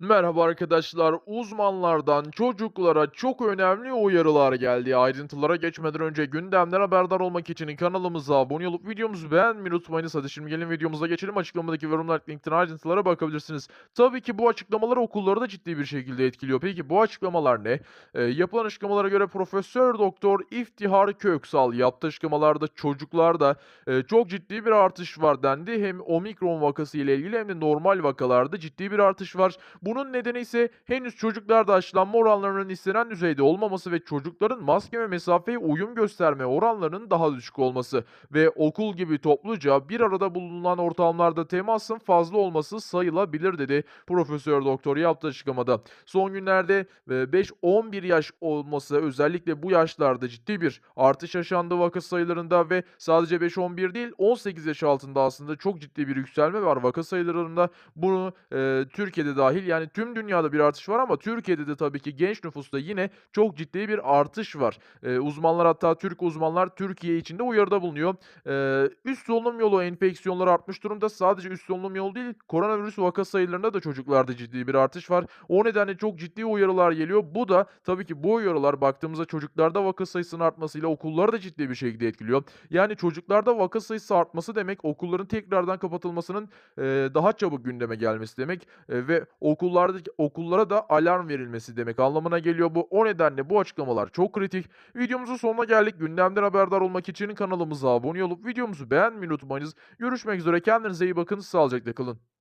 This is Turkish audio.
Merhaba arkadaşlar. Uzmanlardan çocuklara çok önemli uyarılar geldi. Ayrıntılara geçmeden önce gündemden haberdar olmak için kanalımıza abone olup videomuzu beğenmeyi unutmayınız. Hadi şimdi gelin videomuza geçelim. Açıklamadaki yorumlar linkten ayrıntılara bakabilirsiniz. Tabii ki bu açıklamalar okulları da ciddi bir şekilde etkiliyor. Peki bu açıklamalar ne? Ee, yapılan açıklamalara göre Profesör Doktor İftihar Köksal yaptığı açıklamalarda çocuklarda e, çok ciddi bir artış var dendi. Hem omikron vakası ile ilgili hem de normal vakalarda ciddi bir artış var. Bunun nedeni ise henüz çocuklarda aşılanma oranlarının istenen düzeyde olmaması ve çocukların maske ve mesafeye uyum gösterme oranlarının daha düşük olması ve okul gibi topluca bir arada bulunan ortamlarda temasın fazla olması sayılabilir dedi Profesör Doktor yaptığı açıklamada. Son günlerde e, 5-11 yaş olması özellikle bu yaşlarda ciddi bir artış yaşandı vaka sayılarında ve sadece 5-11 değil 18 yaş altında aslında çok ciddi bir yükselme var vaka sayılarında. Bunu e, Türkiye'de dahil yani tüm dünyada bir artış var ama Türkiye'de de tabii ki genç nüfusta yine çok ciddi bir artış var. Eee, uzmanlar hatta Türk uzmanlar Türkiye için de uyarıda bulunuyor. Eee, üst solunum yolu enfeksiyonları artmış durumda. Sadece üst solunum yolu değil, koronavirüs vaka sayılarında da çocuklarda ciddi bir artış var. O nedenle çok ciddi uyarılar geliyor. Bu da tabii ki bu uyarılar baktığımızda çocuklarda vaka sayısının artmasıyla okulları da ciddi bir şekilde etkiliyor. Yani çocuklarda vaka sayısı artması demek okulların tekrardan kapatılmasının eee, daha çabuk gündeme gelmesi demek eee, ve okullardaki okullara da alarm verilmesi demek anlamına geliyor bu. O nedenle bu açıklamalar çok kritik. Videomuzun sonuna geldik. Gündemden haberdar olmak için kanalımıza abone olup videomuzu beğenmeyi unutmayınız. Görüşmek üzere. Kendinize iyi bakın. Sağlıcakla kalın.